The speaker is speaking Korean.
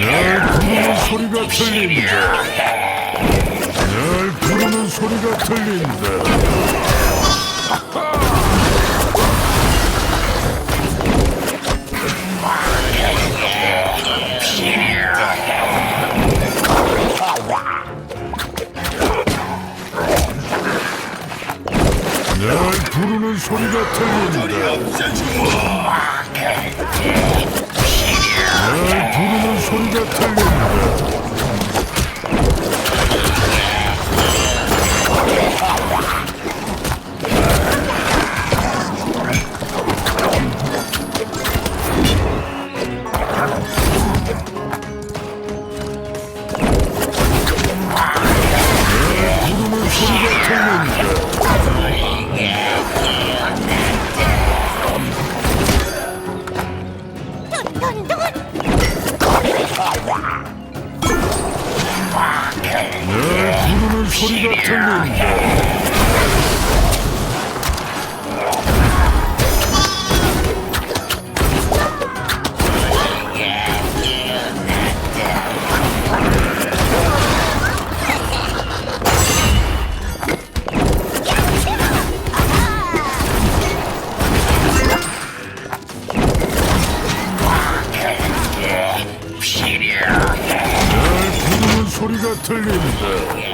날 부르는 소리가 들린다. 날 부르는 소리가 들린다. 부르는 소리가 들린다. 날 부르는 소리가 들린다. 부르는 소리가 들린다. 날 부르는 소리가 들린다. 날 부르는 소리가 들린다.